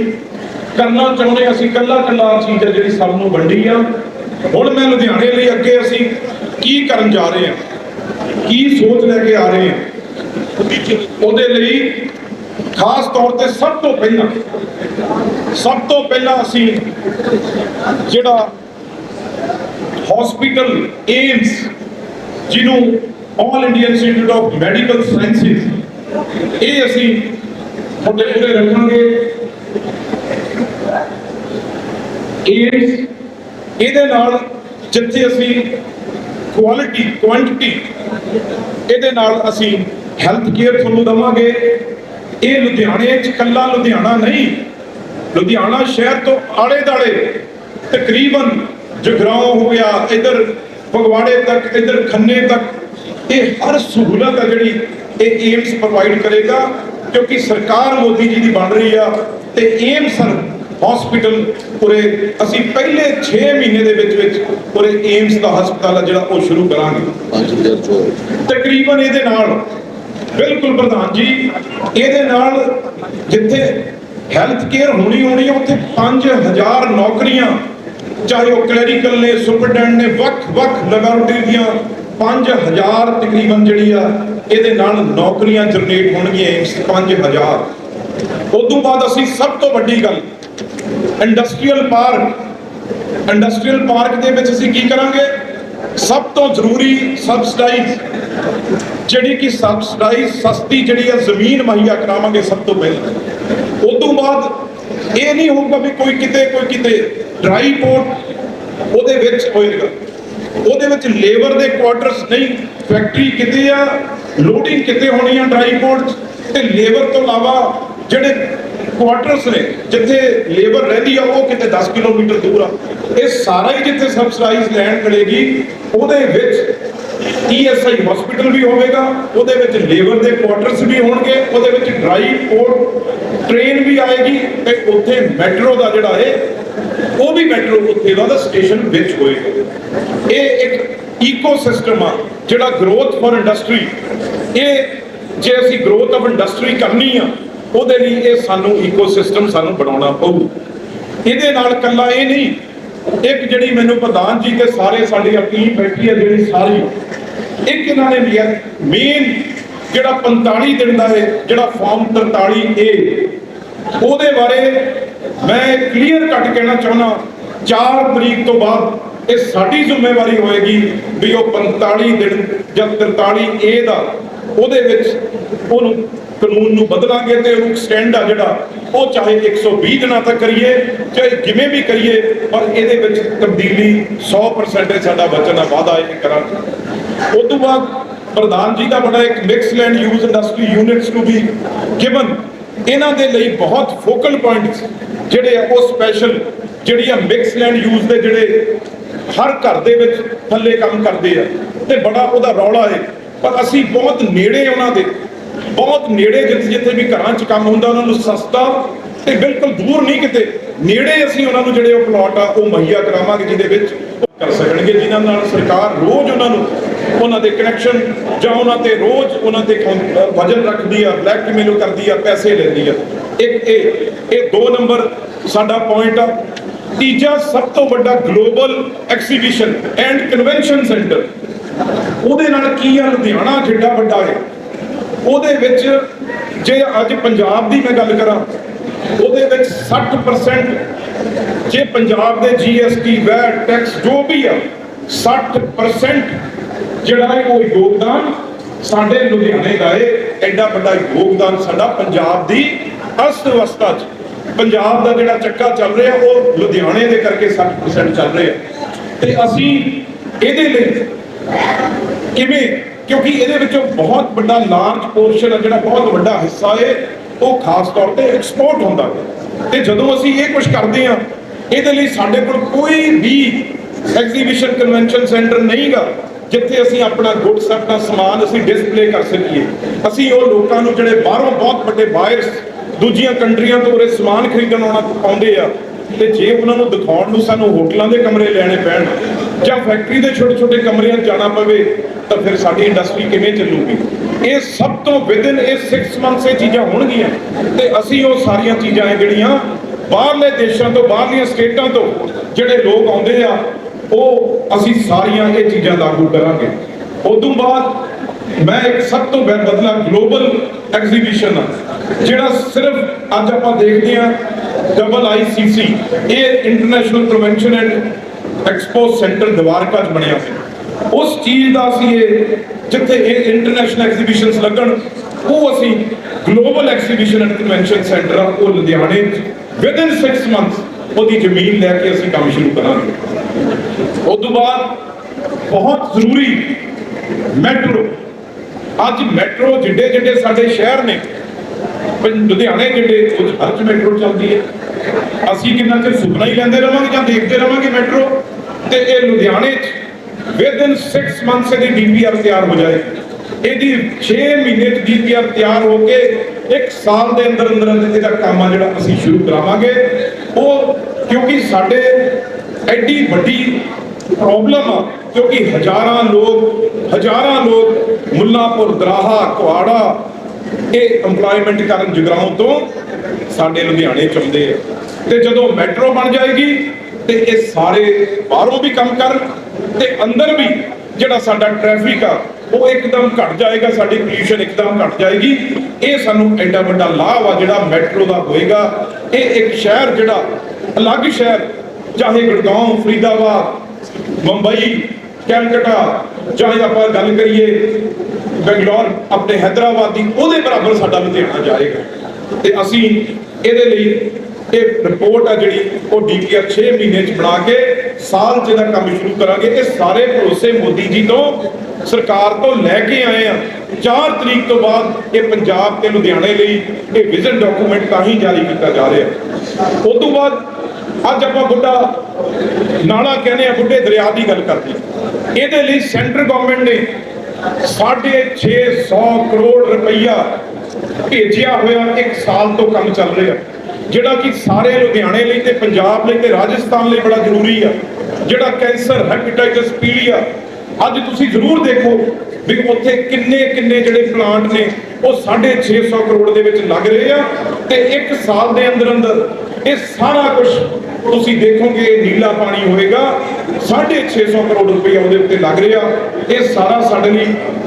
ਕਰਨਾ ਚਾਹੁੰਦੇ ਅਸੀਂ ਕੱਲਾ ਕੱਲਾ ਚੀਜ਼ ਆ ਜਿਹੜੀ ਸਭ ਨੂੰ ਵੰਡੀ ਆ। ਹੁਣ ਮੈਂ ਲੁਧਿਆਣੇ ਲਈ ਅੱਗੇ ਅਸੀਂ ਕੀ ਕਰਨ ਜਾ ਰਹੇ ਹਾਂ ਕੀ ਸੋਚ ਲੈ ਕੇ ਆ ਰਹੇ ਹਾਂ ਉਹਦੇ ਲਈ ਖਾਸ ਤੌਰ ਤੇ ਸਭ ਤੋਂ ਪਹਿਲਾਂ, ਸਭ ਤੋਂ ਪਹਿਲਾਂ ਅਸੀਂ ਜਿਹੜਾ ਹਸਪੀਟਲ ਏਮਸ ਜਿਹਨੂੰ all India institute of medical sciences ਇਹ ਅਸੀਂ ਤੁਹਾਡੇ ਪੂਰੇ ਰੱਖਾਂਗੇ। ਏਮਸ ਇਹਦੇ ਨਾਲ ਜਿੱਥੇ ਅਸੀਂ ਕੁਆਲਿਟੀ ਕੁਆਂਟੀਟੀ ਇਹਦੇ ਨਾਲ ਅਸੀਂ ਹੈਲਥ ਕੇਅਰ ਤੁਹਾਨੂੰ ਦਵਾਂਗੇ। ਇਹ ਲੁਧਿਆਣੇ ਚ ਕੱਲਾ ਲੁਧਿਆਣਾ ਨਹੀਂ। ਲੁਧਿਆਣਾ ਸ਼ਹਿਰ ਤੋਂ ਆਲੇ ਦਾਲੇ ਤਕਰੀਬਨ ਜਗਰਾਉਂ ਹੋ ਗਿਆ ਇਧਰ ਫਗਵਾੜੇ ਤੱਕ ਇਧਰ ਖੰਨੇ ਤੱਕ। ਇਹ ਹਰ ਸਹੂਲਤ ਹੈ ਜਿਹੜੀ ਇਹ ਏਮਸ ਪ੍ਰੋਵਾਈਡ ਕਰੇਗਾ ਕਿਉਂਕਿ ਸਰਕਾਰ ਮੋਦੀ ਜੀ ਦੀ ਬਣ ਰਹੀ ਆ ਤੇ ਏਮਸ ਹਸਪੀਟਲ ਪੂਰੇ ਅਸੀਂ ਪਹਿਲੇ 6 ਮਹੀਨੇ ਦੇ ਵਿੱਚ ਵਿੱਚ ਪੂਰੇ ਏਮਸ ਦਾ ਹਸਪਤਾਲ ਆ ਜਿਹੜਾ ਉਹ ਸ਼ੁਰੂ ਕਰਾਂਗੇ। 5000 ਤਕਰੀਬਨ ਇਹਦੇ ਨਾਲ ਬਿਲਕੁਲ ਪ੍ਰਧਾਨ ਜੀ, ਇਹਦੇ ਨਾਲ ਜਿੱਥੇ ਹੈਲਥ ਕੇਅਰ ਹੋਣੀ ਹੋਣੀ ਹੈ ਉੱਥੇ 5000 ਨੌਕਰੀਆਂ, ਚਾਹੇ ਉਹ ਕਲੈਰੀਕਲ ਨੇ ਸੁਪਰਡੈਂਟ ਨੇ ਵੱਖ-ਵੱਖ ਲੈਬੋਰਟਰੀ ਦੀਆਂ 5000 ਤਕਰੀਬਨ ਜਿਹੜੀ ਆ, ਇਹਦੇ ਨਾਲ ਨੌਕਰੀਆਂ ਜਨਰੇਟ ਹੋਣਗੀਆਂ ਇਸ 5000 ਉਸ ਤੋਂ ਬਾਅਦ ਅਸੀਂ ਸਭ ਤੋਂ ਵੱਡੀ ਗੱਲ ਇੰਡਸਟਰੀਅਲ ਪਾਰਕ ਇੰਡਸਟਰੀਅਲ ਪਾਰਕ ਦੇ ਵਿੱਚ ਅਸੀਂ ਕੀ ਕਰਾਂਗੇ? ਸਭ ਤੋਂ ਜ਼ਰੂਰੀ ਸਬਸਿਡਾਈਜ਼ ਜਿਹੜੀ ਕਿ ਸਬਸਿਡਾਈਜ਼ ਸਸਤੀ ਜਿਹੜੀ ਹੈ, ਜ਼ਮੀਨ ਮੁਹੱਈਆ ਕਰਾਵਾਂਗੇ ਸਭ ਤੋਂ ਪਹਿਲਾਂ। ਉਸ ਤੋਂ ਬਾਅਦ ਇਹ ਨਹੀਂ ਹੋਊਗਾ ਵੀ ਕੋਈ ਕਿਤੇ ਕੋਈ ਕਿਤੇ ਡਰਾਈ ਪੋਰਟ ਉਹਦੇ ਵਿੱਚ ਹੋਏਗਾ। ਉਹਦੇ ਵਿੱਚ ਲੇਬਰ ਦੇ ਕੁਆਟਰਸ ਨਹੀਂ ਫੈਕਟਰੀ ਕਿਤੇ ਆ ਲੋਡਿੰਗ ਕਿਤੇ ਹੋਣੀ ਆ ਡਰਾਈ ਪੋਰਟ ਤੇ ਲੇਬਰ ਤੋਂ ਇਲਾਵਾ ਜਿਹੜੇ ਕੁਆਟਰਸ ਨੇ, ਜਿੱਥੇ ਲੇਬਰ ਰਹਿੰਦੀ ਆ, ਉਹ ਕਿਤੇ 10 ਕਿਲੋਮੀਟਰ ਦੂਰ ਆ। ਇਹ ਸਾਰਾ ਹੀ ਜਿੱਥੇ ਸਬਸਿਡਾਈਜ਼ ਲੈਂਡ ਮਿਲੇਗੀ, ਉਹਦੇ ਵਿੱਚ ਈਐਸਆਈ ਹਸਪੀਟਲ ਵੀ ਹੋਵੇਗਾ, ਉਹਦੇ ਵਿੱਚ ਲੇਬਰ ਦੇ ਕੁਆਟਰਸ ਵੀ ਹੋਣਗੇ, ਉਹਦੇ ਵਿੱਚ ਡਰਾਈ ਪੋਰਟ ਟ੍ਰੇਨ ਵੀ ਆਏਗੀ, ਤੇ ਉੱਥੇ ਮੈਟਰੋ ਦਾ ਜਿਹੜਾ ਹੈ ਉਹ ਵੀ ਮੈਟਰੋ ਉੱਥੇ ਦਾ ਸਟੇਸ਼ਨ ਵਿੱਚ ਹੋਏਗਾ। ਇਹ ਇੱਕ ਈਕੋਸਿਸਟਮ ਆ, ਜਿਹੜਾ ਗਰੋਥ ਫॉर ਇੰਡਸਟਰੀ ਇਹ ਜੇ ਅਸੀਂ ਗਰੋਥ ਆਫ ਇੰਡਸਟਰੀ ਕਰਨੀ ਆ ਉਹਦੇ ਲਈ ਇਹ ਸਾਨੂੰ ਈਕੋਸਿਸਟਮ ਸਾਨੂੰ ਬਣਾਉਣਾ ਪਊ। ਇਹਦੇ ਨਾਲ ਕੱਲਾ ਇਹ ਨਹੀਂ, ਇੱਕ ਜਿਹੜੀ ਮੈਨੂੰ ਪ੍ਰਧਾਨ ਜੀ ਤੇ ਸਾਰੇ ਸਾਡੀ ਟੀਮ ਬੈਠੀ ਹੈ, ਜਿਹੜੀ ਸਾਰੀ, ਇੱਕ ਇਹਨਾਂ ਨੇ ਲਿਆ। ਮੇਨ ਜਿਹੜਾ 45 ਦਿਨ ਦਾ ਹੈ ਜਿਹੜਾ ਫਾਰਮ 43 ਏ ਉਹਦੇ ਬਾਰੇ ਮੈਂ ਕਲੀਅਰ ਕੱਟ ਕਹਿਣਾ ਚਾਹੁੰਦਾ 4 ਤਰੀਕ ਤੋਂ ਬਾਅਦ ਇਹ ਸਾਡੀ ਜ਼ਿੰਮੇਵਾਰੀ ਹੋਏਗੀ ਵੀ ਉਹ 45 ਦਿਨ ਜਾਂ 43 ਏ ਦਾ ਉਹਦੇ ਵਿੱਚ ਉਹਨੂੰ ਕਾਨੂੰਨ ਨੂੰ ਬਦਲਾਂਗੇ ਤੇ ਉਹਨੂੰ ਸਟੈਂਡ ਆ ਜਿਹੜਾ, ਉਹ ਚਾਹੇ 120 ਦਿਨਾਂ ਤੱਕ ਕਰੀਏ, ਚਾਹੇ ਜਿਵੇਂ ਵੀ ਕਰੀਏ, ਪਰ ਇਹਦੇ ਵਿੱਚ ਤਬਦੀਲੀ 100% ਸਾਡਾ ਵਚਨ ਆ, ਵਾਅਦਾ ਇਹ ਕਰਾਂਗੇ। ਉਸ ਤੋਂ ਬਾਅਦ ਪ੍ਰਧਾਨ ਜੀ ਦਾ ਬੜਾ ਇੱਕ mix land use industry units ਨੂੰ ਵੀ ਗਿਵਨ ਇਹਨਾਂ ਦੇ ਲਈ ਬਹੁਤ ਫੋਕਲ ਪੁਆਇੰਟਸ ਜਿਹੜੇ ਆ, ਉਹ ਸਪੈਸ਼ਲ ਜਿਹੜੀਆਂ ਮਿਕਸ ਲੈਂਡ ਯੂਜ਼ ਦੇ ਜਿਹੜੇ ਹਰ ਘਰ ਦੇ ਵਿੱਚ ਥੱਲੇ ਕੰਮ ਕਰਦੇ ਆ, ਤੇ ਬੜਾ ਉਹਦਾ ਰੌਲਾ ਹੈ ਪਰ ਅਸੀਂ ਬਹੁਤ ਨੇੜੇ ਉਹਨਾਂ ਦੇ, ਬਹੁਤ ਨੇੜੇ ਜਿੱਥੇ ਜਿੱਥੇ ਵੀ ਘਰਾਂ 'ਚ ਕੰਮ ਹੁੰਦਾ, ਉਹਨਾਂ ਨੂੰ ਸਸਤਾ ਤੇ ਬਿਲਕੁਲ ਦੂਰ ਨਹੀਂ ਕਿਤੇ, ਨੇੜੇ ਅਸੀਂ ਉਹਨਾਂ ਨੂੰ ਜਿਹੜੇ ਉਹ ਪਲਾਟ ਆ, ਉਹ ਮੁਹੱਈਆ ਕਰਾਵਾਂਗੇ, ਜਿਹਦੇ ਵਿੱਚ ਉਹ ਕਰ ਸਕਣਗੇ, ਜਿਨ੍ਹਾਂ ਨਾਲ ਸਰਕਾਰ ਰੋਜ਼ ਉਹਨਾਂ ਨੂੰ ਉਹਨਾਂ ਦੇ ਕਨੈਕਸ਼ਨ ਜਾਂ ਉਹਨਾਂ ਤੇ ਰੋਜ਼ ਉਹਨਾਂ ਤੇ ਕੌਂ- ਵਜਨ ਰੱਖਦੀ ਆ ਬਲੈਕਮੇਲ ਕਰਦੀ ਆ, ਪੈਸੇ ਲੈਂਦੀ ਆ। ਇੱਕ ਇਹ ਇਹ ਦੋ ਨੰਬਰ ਸਾਡਾ ਪੁਆਇੰਟ ਆ। ਤੀਜਾ ਸਭ ਤੋਂ ਵੱਡਾ global exhibition and convention centre ਉਹਦੇ ਨਾਲ ਕੀ ਆ, ਲੁਧਿਆਣਾ ਜਿੱਡਾ ਵੱਡਾ ਹੈ ਉਹਦੇ ਵਿੱਚ ਜੇ ਅੱਜ ਪੰਜਾਬ ਦੀ ਮੈਂ ਗੱਲ ਕਰਾਂ, ਉਹਦੇ ਵਿੱਚ 60% ਜੇ ਪੰਜਾਬ ਦੇ ਜੀਐਸਟੀ ਵੈਟ ਟੈਕਸ, ਜੋ ਵੀ ਆ 60% ਜਿਹੜਾ ਹੈ ਉਹ ਯੋਗਦਾਨ ਸਾਡੇ ਲੁਧਿਆਣੇ ਦਾ ਹੈ ਐਡਾ ਵੱਡਾ ਯੋਗਦਾਨ ਸਾਡਾ ਪੰਜਾਬ ਦੀ ਅਰਥ ਵਿਵਸਥਾ 'ਚ। ਪੰਜਾਬ ਦਾ ਜਿਹੜਾ ਚੱਕਾ ਚੱਲ ਰਿਹਾ, ਉਹ ਲੁਧਿਆਣੇ ਦੇ ਕਰਕੇ 60% ਚੱਲ ਰਿਹਾ। ਤੇ ਅਸੀਂ ਇਹਦੇ ਲਈ ਕਿਵੇਂ? ਕਿਉਂਕਿ ਇਹਦੇ ਵਿੱਚੋਂ ਬਹੁਤ ਵੱਡਾ ਲਾਰਜ ਪੋਰਸ਼ਨ ਹੈ ਜਿਹੜਾ ਬਹੁਤ ਵੱਡਾ ਹਿੱਸਾ ਹੈ ਉਹ ਖਾਸ ਤੌਰ ਤੇ ਐਕਸਪੋਰਟ ਹੁੰਦਾ ਹੈ ਤੇ ਜਦੋਂ ਅਸੀਂ ਇਹ ਕੁਝ ਕਰਦੇ ਹਾਂ, ਇਹਦੇ ਲਈ ਸਾਡੇ ਕੋਲ ਕੋਈ ਵੀ ਐਗਜ਼ੀਬਿਸ਼ਨ ਕਨਵੈਨਸ਼ਨ ਸੈਂਟਰ ਨਹੀਂਗਾ, ਜਿੱਥੇ ਅਸੀਂ ਆਪਣਾ ਗੁੱਡਸ ਆਪਣਾ ਸਮਾਨ ਅਸੀਂ ਡਿਸਪਲੇ ਕਰ ਸਕੀਏ। ਅਸੀਂ ਉਹ ਲੋਕਾਂ ਨੂੰ ਜਿਹੜੇ ਬਾਹਰੋਂ ਬਹੁਤ ਵੱਡੇ ਬਾਇਰਸ ਦੂਜੀਆਂ ਕੰਟਰੀਆਂ ਤੋਂ ਉਰੇ ਸਮਾਨ ਖਰੀਦਣ ਆਉਣਾ ਆਉਂਦੇ ਆ, ਤੇ ਜੇ ਉਹਨਾਂ ਨੂੰ ਦਿਖਾਉਣ ਨੂੰ ਸਾਨੂੰ ਹੋਟਲਾਂ ਦੇ ਕਮਰੇ ਲੈਣੇ ਪੈਣ ਜਾਂ ਫੈਕਟਰੀ ਦੇ ਛੋਟੇ ਛੋਟੇ ਕਮਰਿਆਂ 'ਚ ਜਾਣਾ ਪਵੇ, ਤਾਂ ਫਿਰ ਸਾਡੀ ਇੰਡਸਟਰੀ ਕਿਵੇਂ ਚੱਲੂਗੀ? ਇਹ ਸਭ ਤੋਂ ਵਿਦਨ ਇਹ 6 ਮੰਥਸ ਇਹ ਚੀਜ਼ਾਂ ਹੋਣਗੀਆਂ। ਤੇ ਅਸੀਂ ਉਹ ਸਾਰੀਆਂ ਚੀਜ਼ਾਂ ਹੈ ਜਿਹੜੀਆਂ ਬਾਹਰਲੇ ਦੇਸ਼ਾਂ ਤੋਂ, ਬਾਹਰਲੀਆਂ ਸਟੇਟਾਂ ਤੋਂ ਜਿਹੜੇ ਲੋਕ ਆਉਂਦੇ ਆ, ਉਹ ਅਸੀਂ ਸਾਰੀਆਂ ਇਹ ਚੀਜ਼ਾਂ ਲਾਗੂ ਕਰਾਂਗੇ। ਉਦੋਂ ਬਾਅਦ ਮੈਂ ਇੱਕ ਸਭ ਤੋਂ ਬਦਲਾ ਗਲੋਬਲ ਐਗਜ਼ੀਬਿਸ਼ਨ ਆ, ਜਿਹੜਾ ਸਿਰਫ ਅੱਜ ਆਪਾਂ ਦੇਖਦੇ ਆ ਡਬਲ ਆਈਸੀਸੀ ਇਹ international convention and expo centre Dwarka 'ਚ ਬਣਿਆ ਸੀ। ਉਸ ਚੀਜ਼ ਦਾ ਅਸੀਂ ਇਹ ਜਿੱਥੇ ਇਹ ਇੰਟਰਨੈਸ਼ਨਲ ਐਗਜ਼ੀਬਿਸ਼ਨਸ ਲੱਗਣ, ਉਹ ਅਸੀਂ global exhibition and convention centre ਆ, ਉਹ ਲੁਧਿਆਣੇ 'ਚ। ਵਿਦਨ 6 ਮੰਥਸ ਉਹਦੀ ਜ਼ਮੀਨ ਲੈ ਕੇ ਅਸੀਂ ਕੰਮ ਸ਼ੁਰੂ ਕਰਾਂਗੇ। ਉਸ ਤੋਂ ਬਾਅਦ ਬਹੁਤ ਜ਼ਰੂਰੀ ਮੈਟਰੋ। ਅੱਜ ਮੈਟਰੋ ਜਿੱਡੇ ਜਿੱਡੇ ਸਾਡੇ ਸ਼ਹਿਰ ਨੇ ਪੰ- ਲੁਧਿਆਣੇ ਜਿੱਡੇ ਹਰ ਚ ਮੈਟਰੋ ਚੱਲਦੀ ਹੈ। ਅਸੀਂ ਕਿੰਨਾ ਚਿਰ ਸੁਪਨਾ ਹੀ ਲੈਂਦੇ ਰਵਾਂਗੇ ਜਾਂ ਦੇਖਦੇ ਰਵਾਂਗੇ ਮੈਟਰੋ? ਤੇ ਇਹ ਲੁਧਿਆਣੇ ਚ ਵਿਦਨ 6 ਮੰਥਸ ਦੀ ਡੀਪੀਆਰ ਤਿਆਰ ਹੋ ਜਾਏ। ਇਹਦੀ 6 ਮਹੀਨੇ ਚ ਡੀਪੀਆਰ ਤਿਆਰ ਹੋ ਕੇ ਇੱਕ ਸਾਲ ਦੇ ਅੰਦਰ ਅੰਦਰ ਅੰਦਰ ਇਹਦਾ ਕੰਮ ਆ ਜਿਹੜਾ ਅਸੀਂ ਸ਼ੁਰੂ ਕਰਾਵਾਂਗੇ। ਉਹ ਕਿਉਂਕਿ ਸਾਡੇ ਐਡੀ ਵੱਡੀ ਪ੍ਰੋਬਲਮ ਆ, ਕਿਉਂਕਿ ਹਜ਼ਾਰਾਂ ਲੋਕ ਹਜ਼ਾਰਾਂ ਲੋਕ ਮੁੱਲਾਪੁਰ, ਦਰਾਹਾ, ਕੁਆੜਾ ਇਹ EMPLOYMENT ਕਰਨ ਜਗਰਾਉਂ ਤੋਂ ਸਾਡੇ ਲੁਧਿਆਣੇ ਚ ਆਉਂਦੇ ਆ। ਤੇ ਜਦੋਂ ਮੈਟਰੋ ਬਣ ਜਾਏਗੀ, ਤੇ ਇਹ ਸਾਰੇ ਬਾਹਰੋਂ ਵੀ ਕੰਮ ਕਰਨ, ਤੇ ਅੰਦਰ ਵੀ ਜਿਹੜਾ ਸਾਡਾ ਟ੍ਰੈਫਿਕ ਆ, ਉਹ ਇੱਕਦਮ ਘਟ ਜਾਏਗਾ, ਸਾਡੀ ਪੋਲੂਸ਼ਨ ਇੱਕਦਮ ਘਟ ਜਾਏਗੀ। ਇਹ ਸਾਨੂੰ ਐਡਾ ਵੱਡਾ ਲਾਭ ਆ ਜਿਹੜਾ ਮੈਟਰੋ ਦਾ ਹੋਏਗਾ। ਇਹ ਇੱਕ ਸ਼ਹਿਰ ਜਿਹੜਾ ਅਲੱਗ ਸ਼ਹਿਰ, ਚਾਹੇ ਗੁੜਗਾਉਂ, ਫਰੀਦਾਬਾਦ, ਮੁੰਬਈ, ਕੈਲਕਟਾ, ਚਾਹੇ ਆਪਾਂ ਗੱਲ ਕਰੀਏ ਬੰਗਲੌਰ ਆਪਣੇ ਹੈਦਰਾਬਾਦ ਦੀ ਉਹਦੇ ਬਰਾਬਰ ਸਾਡਾ ਲੁਧਿਆਣਾ ਜਾਏਗਾ। ਤੇ ਅਸੀਂ ਇਹਦੇ ਲਈ ਇਹ ਰਿਪੋਰਟ ਆ ਜਿਹੜੀ ਉਹ ਡੀਪੀਆਰ 6 ਮਹੀਨੇ ਚ ਬਣਾ ਕੇ ਸਾਲ ਚ ਦਾ ਕੰਮ ਸ਼ੁਰੂ ਕਰਾਂਗੇ। ਇਹ ਸਾਰੇ ਭਰੋਸੇ ਮੋਦੀ ਜੀ ਤੋਂ, ਸਰਕਾਰ ਤੋਂ ਲੈ ਕੇ ਆਏ ਆ। 4 ਤਰੀਕ ਤੋਂ ਬਾਅਦ ਇਹ ਪੰਜਾਬ ਤੇ ਲੁਧਿਆਣੇ ਲਈ ਇਹ ਵਿਜ਼ਨ ਡਾਕੂਮੈਂਟ ਤਾਂ ਹੀ ਜਾਰੀ ਕੀਤਾ ਜਾ ਰਿਹਾ। ਉਸ ਤੋਂ ਬਾਅਦ ਅੱਜ ਆਪਾਂ ਬੁੱਢਾ ਨਾਲਾ ਕਹਿੰਦੇ ਆ, ਬੁੱਢੇ ਦਰਿਆ ਦੀ ਗੱਲ ਕਰਦੇ ਹਾਂ। ਇਹਦੇ ਲਈ ਸੈਂਟਰ ਗਵਰਨਮੈਂਟ ਨੇ 650 ਕਰੋੜ ਰੁਪਈਆ ਭੇਜਿਆ ਹੋਇਆ ਇੱਕ ਸਾਲ ਤੋਂ ਕੰਮ ਚੱਲ ਰਿਹਾ। ਜਿਹੜਾ ਕਿ ਸਾਰੇ ਲੁਧਿਆਣੇ ਲਈ ਤੇ ਪੰਜਾਬ ਲਈ ਤੇ ਰਾਜਸਥਾਨ ਲਈ ਬੜਾ ਜ਼ਰੂਰੀ ਆ। ਜਿਹੜਾ ਕੈਂਸਰ ਹੈਪੇਟਾਈਟਸ ਪੀਲੀਆ ਅੱਜ ਤੁਸੀਂ ਜ਼ਰੂਰ ਦੇਖੋ ਵੀ ਉੱਥੇ ਕਿੰਨੇ ਕਿੰਨੇ ਜਿਹੜੇ ਪਲਾਂਟ ਨੇ, ਉਹ 650 ਕਰੋੜ ਦੇ ਵਿੱਚ ਲੱਗ ਰਹੇ ਆ ਤੇ ਇੱਕ ਸਾਲ ਦੇ ਅੰਦਰ ਅੰਦਰ ਇਹ ਸਾਰਾ ਕੁਝ ਤੁਸੀਂ ਦੇਖੋਗੇ, ਇਹ ਨੀਲਾ ਪਾਣੀ ਹੋਏਗਾ 650 ਕਰੋੜ ਰੁਪਏ ਉਹਦੇ ਉੱਤੇ ਲੱਗ ਰਿਹਾ ਇਹ ਸਾਰਾ ਸਾਡੇ ਲਈ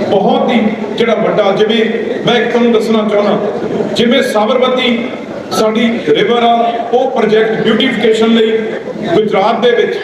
ਬਹੁਤ ਹੀ ਜਿਹੜਾ ਵੱਡਾ, ਜਿਵੇਂ ਮੈਂ ਇੱਕ ਤੁਹਾਨੂੰ ਦੱਸਣਾ ਚਾਹੁੰਦਾ, ਜਿਵੇਂ ਸਾਬਰਮਤੀ ਸਾਡੀ ਰਿਵਰ ਆ, ਉਹ ਪ੍ਰੋਜੈਕਟ ਬਿਊਟੀਫਿਕੇਸ਼ਨ ਲਈ ਗੁਜਰਾਤ ਦੇ ਵਿੱਚ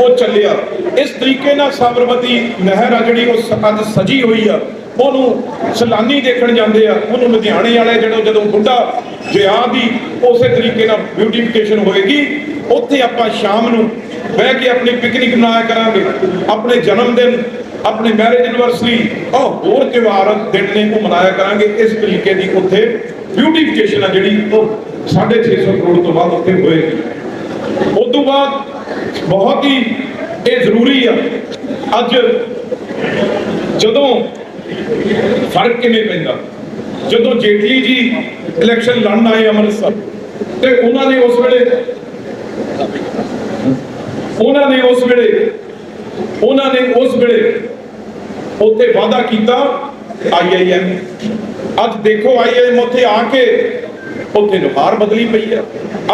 ਉਹ ਚੱਲਿਆ। ਇਸ ਤਰੀਕੇ ਨਾਲ ਸਾਬਰਮਤੀ ਨਹਿਰ ਆ ਜਿਹੜੀ, ਉਹ ਸ- ਅੱਜ ਸਜੀ ਹੋਈ ਆ। ਉਹਨੂੰ ਸੈਲਾਨੀ ਦੇਖਣ ਜਾਂਦੇ ਆ। ਉਹਨੂੰ ਲੁਧਿਆਣੇ ਵਾਲੇ ਜਦੋਂ ਜਦੋਂ ਬੁੱਢਾ ਦਰਿਆ ਦੀ ਉਸੇ ਤਰੀਕੇ ਨਾਲ ਬਿਊਟੀਫਿਕੇਸ਼ਨ ਹੋਏਗੀ, ਉੱਥੇ ਆਪਾਂ ਸ਼ਾਮ ਨੂੰ ਬਹਿ ਕੇ ਆਪਣੀ ਪਿਕਨਿਕ ਮਨਾਇਆ ਕਰਾਂਗੇ। ਆਪਣੇ ਜਨਮ ਦਿਨ, ਆਪਣੇ ਮੈਰਿਜ ਐਨਵਰਸਰੀ ਉਹ ਹੋਰ ਤਿਉਹਾਰ ਦਿਨ ਨੇ ਉਹ ਮਨਾਇਆ ਕਰਾਂਗੇ। ਇਸ ਤਰੀਕੇ ਦੀ ਉੱਥੇ ਬਿਊਟੀਫਿਕੇਸ਼ਨ ਆ ਜਿਹੜੀ, ਉਹ 650 ਕਰੋੜ ਤੋਂ ਬਾਅਦ ਉੱਥੇ ਹੋਏਗੀ। ਉਸ ਤੋਂ ਬਾਅਦ ਬਹੁਤ ਹੀ ਇਹ ਜ਼ਰੂਰੀ ਆ। ਅੱਜ ਜਦੋਂ ਫ਼ਰਕ ਕਿਵੇਂ ਪੈਂਦਾ? ਜਦੋਂ ਜੇਟਲੀ ਜੀ ਇਲੈਕਸ਼ਨ ਲੜਨ ਆਏ ਅੰਮ੍ਰਿਤਸਰ, ਤੇ ਉਹਨਾਂ ਨੇ ਉਸ ਵੇਲੇ ਉਹਨਾਂ ਨੇ ਉਸ ਵੇਲੇ ਉਹਨਾਂ ਨੇ ਉਸ ਵੇਲੇ ਉੱਥੇ ਵਾਅਦਾ ਕੀਤਾ ਆਈਆਈਐਮ ਅੱਜ ਦੇਖੋ ਆਈਆਈਐਮ ਉੱਥੇ ਆ ਕੇ ਉੱਥੇ ਨੁਹਾਰ ਬਦਲੀ ਪਈ ਆ।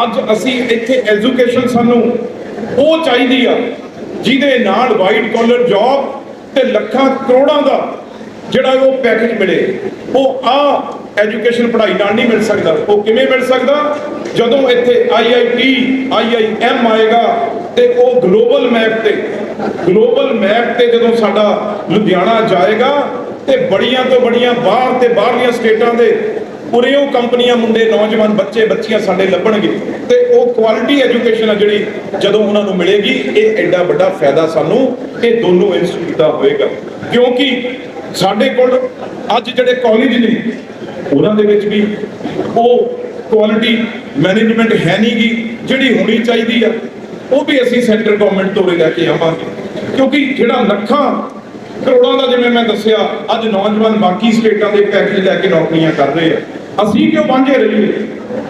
ਅੱਜ ਅਸੀਂ ਇੱਥੇ ਐਜੂਕੇਸ਼ਨ ਸਾਨੂੰ ਉਹ ਚਾਹੀਦੀ ਆ, ਜਿਹਦੇ ਨਾਲ ਵਾਈਟ ਕਾਲਰ ਜੌਬ ਤੇ ਲੱਖਾਂ ਕਰੋੜਾਂ ਦਾ ਜਿਹੜਾ ਉਹ ਪੈਕੇਜ ਮਿਲੇ। ਉਹ ਆ ਐਜੂਕੇਸ਼ਨ ਪੜ੍ਹਾਈ ਨਾਲ ਨਹੀਂ ਮਿਲ ਸਕਦਾ। ਉਹ ਕਿਵੇਂ ਮਿਲ ਸਕਦਾ? ਜਦੋਂ ਇੱਥੇ ਆਈਆਈਟੀ ਆਈਆਈਐਮ ਆਏਗਾ ਤੇ ਉਹ ਗਲੋਬਲ ਮੈਪ ਤੇ ਗਲੋਬਲ ਮੈਪ ਤੇ ਜਦੋਂ ਸਾਡਾ ਲੁਧਿਆਣਾ ਜਾਏਗਾ ਤੇ ਬੜੀਆਂ ਤੋਂ ਬੜੀਆਂ ਬਾਹਰ ਤੇ ਬਾਹਰਲੀਆਂ ਸਟੇਟਾਂ ਦੇ ਉਰੇ ਉਹ ਕੰਪਨੀਆਂ ਮੁੰਡੇ, ਨੌਜਵਾਨ ਬੱਚੇ, ਬੱਚੀਆਂ ਸਾਡੇ ਲੱਭਣਗੇ। ਤੇ ਉਹ ਕੁਆਲਿਟੀ ਐਜੂਕੇਸ਼ਨ ਆ ਜਿਹੜੀ ਜਦੋਂ ਉਹਨਾਂ ਨੂੰ ਮਿਲੇਗੀ, ਇਹ ਐਡਾ ਵੱਡਾ ਫਾਇਦਾ ਸਾਨੂੰ ਇਹ ਦੋਨੋਂ ਇੰਸਟੀਚਿਊਟ ਦਾ ਹੋਏਗਾ। ਕਿਉਂਕਿ ਸਾਡੇ ਕੋਲ ਅੱਜ ਜਿਹੜੇ ਕਾਲਜ ਨੇ, ਉਹਨਾਂ ਦੇ ਵਿੱਚ ਵੀ ਉਹ ਕੁਆਲਿਟੀ ਮੈਨੇਜਮੈਂਟ ਹੈ ਨਹੀਂਗੀ ਜਿਹੜੀ ਹੋਣੀ ਚਾਹੀਦੀ ਆ, ਉਹ ਵੀ ਅਸੀਂ ਸੈਂਟਰ ਗਵਰਨਮੈਂਟ ਤੋਂ ਉਰੇ ਲੈ ਕੇ ਆਵਾਂਗੇ। ਕਿਉਂਕਿ ਜਿਹੜਾ ਲੱਖਾਂ ਕਰੋੜਾਂ ਦਾ ਜਿਵੇਂ ਮੈਂ ਦੱਸਿਆ, ਅੱਜ ਨੌਜਵਾਨ ਬਾਕੀ ਸਟੇਟਾਂ ਦੇ ਪੈਕੇਜ ਲੈ ਕੇ ਨੌਕਰੀਆਂ ਕਰ ਰਹੇ ਆ। ਅਸੀਂ ਕਿਉਂ ਵਾਂਝੇ ਰਹੀਏ?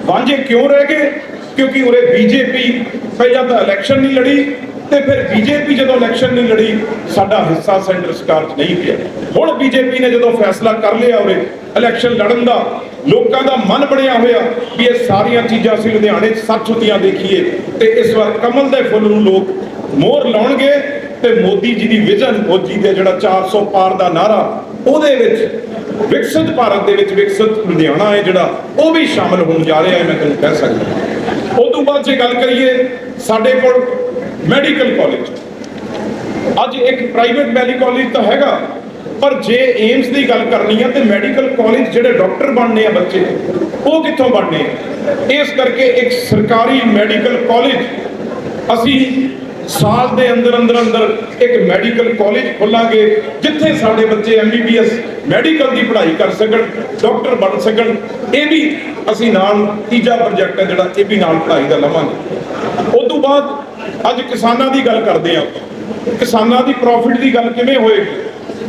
ਵਾਂਝੇ ਕਿਉਂ ਰਹਿ ਗਏ? ਕਿਉਂਕਿ ਉਰੇ ਬੀਜੇਪੀ ਪਹਿਲਾਂ ਤਾਂ ਇਲੈਕਸ਼ਨ ਨਹੀਂ ਲੜੀ ਤੇ ਫਿਰ ਬੀਜੇਪੀ ਜਦੋਂ ਇਲੈਕਸ਼ਨ ਨਹੀਂ ਲੜੀ, ਸਾਡਾ ਹਿੱਸਾ ਸੈਂਟਰ ਸਰਕਾਰ 'ਚ ਨਹੀਂ ਪਿਆ। ਹੁਣ ਬੀਜੇਪੀ ਨੇ ਜਦੋਂ ਫੈਸਲਾ ਕਰ ਲਿਆ ਉਰੇ ਇਲੈਕਸ਼ਨ ਲੜਨ ਦਾ, ਲੋਕਾਂ ਦਾ ਮਨ ਬਣਿਆ ਹੋਇਆ ਵੀ ਇਹ ਸਾਰੀਆਂ ਚੀਜ਼ਾਂ ਅਸੀਂ ਲੁਧਿਆਣੇ 'ਚ ਸੱਚ ਹੁੰਦੀਆਂ ਦੇਖੀਏ ਤੇ ਇਸ ਵਾਰ ਕਮਲ ਦੇ ਫੁੱਲ ਨੂੰ ਲੋਕ ਮੋਹਰ ਲਾਉਣਗੇ ਤੇ ਮੋਦੀ ਜੀ ਦੀ ਵਿਜ਼ਨ ਮੋਦੀ ਦੇ ਜਿਹੜਾ 400 ਪਾਰ ਦਾ ਨਾਰਾ, ਉਹਦੇ ਵਿੱਚ ਵਿਕਸਿਤ ਭਾਰਤ ਦੇ ਵਿੱਚ ਵਿਕਸਿਤ ਲੁਧਿਆਣਾ ਹੈ ਜਿਹੜਾ, ਉਹ ਵੀ ਸ਼ਾਮਲ ਹੋਣ ਜਾ ਰਿਹਾ ਹੈ, ਮੈਂ ਤੁਹਾਨੂੰ ਕਹਿ ਸਕਦਾ ਉਸ ਤੋਂ ਬਾਅਦ ਜੇ ਗੱਲ ਕਰੀਏ ਸਾਡੇ ਕੋਲ ਮੈਡੀਕਲ ਕਾਲਜ। ਅੱਜ ਇੱਕ ਪ੍ਰਾਈਵੇਟ ਮੈਡੀਕਲ ਕਾਲਜ ਤਾਂ ਹੈਗਾ, ਪਰ ਜੇ ਏਮਸ ਦੀ ਗੱਲ ਕਰਨੀ ਆ, ਤੇ ਮੈਡੀਕਲ ਕਾਲਜ ਜਿਹੜੇ ਡਾਕਟਰ ਬਣਨੇ ਆ ਬੱਚੇ, ਉਹ ਕਿੱਥੋਂ ਬਣਨੇ ਇਸ ਕਰਕੇ ਇੱਕ ਸਰਕਾਰੀ ਮੈਡੀਕਲ ਕਾਲਜ ਅਸੀਂ ਸਾਲ ਦੇ ਅੰਦਰ ਅੰਦਰ ਅੰਦਰ ਇੱਕ ਮੈਡੀਕਲ ਕਾਲਜ ਖੋਲਾਂਗੇ, ਜਿੱਥੇ ਸਾਡੇ ਬੱਚੇ ਐਮਬੀਬੀਐਸ ਮੈਡੀਕਲ ਦੀ ਪੜ੍ਹਾਈ ਕਰ ਸਕਣ, ਡਾਕਟਰ ਬਣ ਸਕਣ। ਇਹ ਵੀ ਅਸੀਂ ਨਾਲ ਤੀਜਾ ਪ੍ਰੋਜੈਕਟ ਹੈ ਜਿਹੜਾ ਇਹ ਵੀ ਨਾਲ ਪੜ੍ਹਾਈ ਦਾ ਲਵਾਂਗੇ। ਉਸ ਤੋਂ ਬਾਅਦ ਅੱਜ ਕਿਸਾਨਾਂ ਦੀ ਗੱਲ ਕਰਦੇ ਹਾਂ। ਕਿਸਾਨਾਂ ਦੀ ਪ੍ਰੋਫਿਟ ਦੀ ਗੱਲ ਕਿਵੇਂ ਹੋਏਗੀ?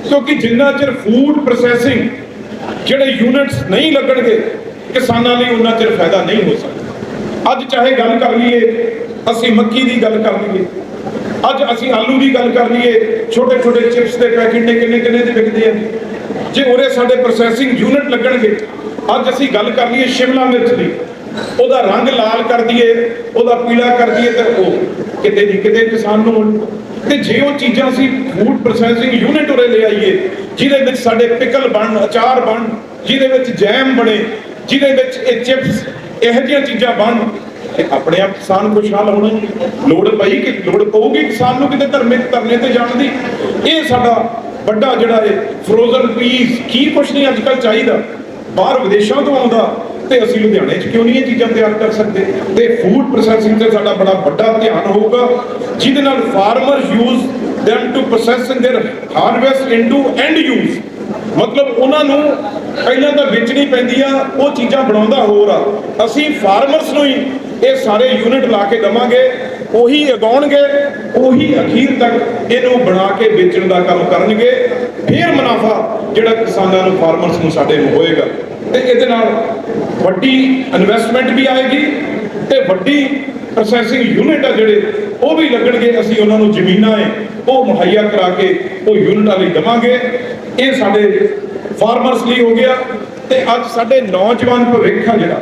ਕਿਉਂਕਿ ਜਿੰਨਾ ਚਿਰ ਫੂਡ ਪ੍ਰੋਸੈਸਿੰਗ ਜਿਹੜੇ ਯੂਨਿਟਸ ਨਹੀਂ ਲੱਗਣਗੇ, ਕਿਸਾਨਾਂ ਲਈ ਉਹਨਾਂ ਚਿਰ ਫਾਇਦਾ ਨਹੀਂ ਹੋ ਸਕਦਾ। ਅੱਜ ਚਾਹੇ ਗੱਲ ਕਰ ਲਈਏ, ਅਸੀਂ ਮੱਕੀ ਦੀ ਗੱਲ ਕਰ ਲਈਏ। ਅੱਜ ਅਸੀਂ ਆਲੂ ਦੀ ਗੱਲ ਕਰ ਲਈਏ, ਛੋਟੇ ਛੋਟੇ ਚਿਪਸ ਦੇ ਪੈਕੇਟ ਨੇ ਕਿੰਨੇ ਕਿੰਨੇ ਦੇ ਵਿਕਦੇ ਆ ਜੇ ਉਰੇ ਸਾਡੇ ਪ੍ਰੋਸੈਸਿੰਗ ਯੂਨਿਟ ਲੱਗਣਗੇ, ਅੱਜ ਅਸੀਂ ਗੱਲ ਕਰ ਲਈਏ ਸ਼ਿਮਲਾ ਮਿਰਚ ਦੀ ਉਹਦਾ ਰੰਗ ਲਾਲ ਕਰ ਦਈਏ, ਉਹਦਾ ਪੀਲਾ ਕਰ ਦਈਏ ਤੇ ਉਹ ਕਿਤੇ ਦੀ ਕਿਤੇ ਕਿਸਾਨ ਨੂੰ ਮਿਲੂ। ਤੇ ਜੇ ਉਹ ਚੀਜ਼ਾਂ ਅਸੀਂ ਫੂਡ ਪ੍ਰੋਸੈਸਿੰਗ ਯੂਨਿਟ ਉਰੇ ਲੈ ਆਈਏ, ਜਿਹਦੇ ਵਿੱਚ ਸਾਡੇ ਪਿਕਲ ਬਣ, ਅਚਾਰ ਬਣ, ਜਿਹਦੇ ਵਿੱਚ ਜੈਮ ਬਣੇ, ਜਿਹਦੇ ਵਿੱਚ ਇਹ ਚਿਪਸ, ਇਹੋ ਜਿਹੀਆਂ ਚੀਜ਼ਾਂ ਬਣਨ ਤੇ ਆਪਣੇ ਆਪ ਕਿਸਾਨ ਖੁਸ਼ਹਾਲ ਹੋਣਾ ਲੋੜ ਪਈ ਕਿ, ਲੋੜ ਪਊਗੀ ਕਿਸਾਨ ਨੂੰ ਕਿਤੇ ਧਰਮਿਕ ਧਰਨੇ ਤੇ ਜਾਣ ਦੀ। ਇਹ ਸਾਡਾ ਵੱਡਾ ਜਿਹੜਾ ਹੈ ਫਰੋਜ਼ਨ ਪੀਸ ਕੀ ਕੁਛ ਨਹੀਂ ਅੱਜ ਕੱਲ ਚਾਹੀਦਾ। ਬਾਹਰ ਵਿਦੇਸ਼ਾਂ ਤੋਂ ਆਉਂਦਾ ਤੇ ਅਸੀਂ ਲੁਧਿਆਣੇ 'ਚ ਕਿਉਂ ਨਹੀਂ ਇਹ ਚੀਜ਼ਾਂ ਤਿਆਰ ਕਰ ਸਕਦੇ? ਤੇ ਫੂਡ ਪ੍ਰੋਸੈਸਿੰਗ ਤੇ ਸਾਡਾ ਬੜਾ ਵੱਡਾ ਧਿਆਨ ਹੋਊਗਾ, ਜਿਹਦੇ ਨਾਲ farmer use them to process their harvest into end use ਮਤਲਬ ਉਹਨਾਂ ਨੂੰ ਪਹਿਲਾਂ ਤਾਂ ਵੇਚਣੀ ਪੈਂਦੀ ਆ, ਉਹ ਚੀਜ਼ਾਂ ਬਣਾਉਂਦਾ ਹੋਰ ਆ। ਅਸੀਂ ਫਾਰਮਰਸ ਨੂੰ ਹੀ ਇਹ ਸਾਰੇ ਯੂਨਿਟ ਲਾ ਕੇ ਦਵਾਂਗੇ, ਉਹੀ ਉਗਾਉਣਗੇ, ਉਹੀ ਅਖੀਰ ਤੱਕ ਇਹਨੂੰ ਬਣਾ ਕੇ ਵੇਚਣ ਦਾ ਕੰਮ ਕਰਨਗੇ। ਫਿਰ ਮੁਨਾਫਾ ਜਿਹੜਾ ਕਿਸਾਨਾਂ ਨੂੰ ਫਾਰਮਰਸ ਨੂੰ ਸਾਡੇ ਨੂੰ ਹੋਏਗਾ। ਤੇ ਇਹਦੇ ਨਾਲ ਵੱਡੀ ਇਨਵੈਸਟਮੈਂਟ ਵੀ ਆਏਗੀ ਤੇ ਵੱਡੀ ਪ੍ਰੋਸੈਸਿੰਗ ਯੂਨਿਟ ਆ ਜਿਹੜੇ, ਉਹ ਵੀ ਲੱਗਣਗੇ। ਅਸੀਂ ਉਹਨਾਂ ਨੂੰ ਜ਼ਮੀਨਾਂ ਹੈ ਉਹ ਮੁਹੱਈਆ ਕਰਾ ਕੇ ਉਹ ਯੂਨਿਟਾਂ ਲਈ ਦਵਾਂਗੇ। ਇਹ ਸਾਡੇ ਫਾਰਮਰਸ ਲਈ ਹੋ ਗਿਆ ਤੇ ਅੱਜ ਸਾਡੇ ਨੌਜਵਾਨ ਭਵਿੱਖ ਆ ਜਿਹੜਾ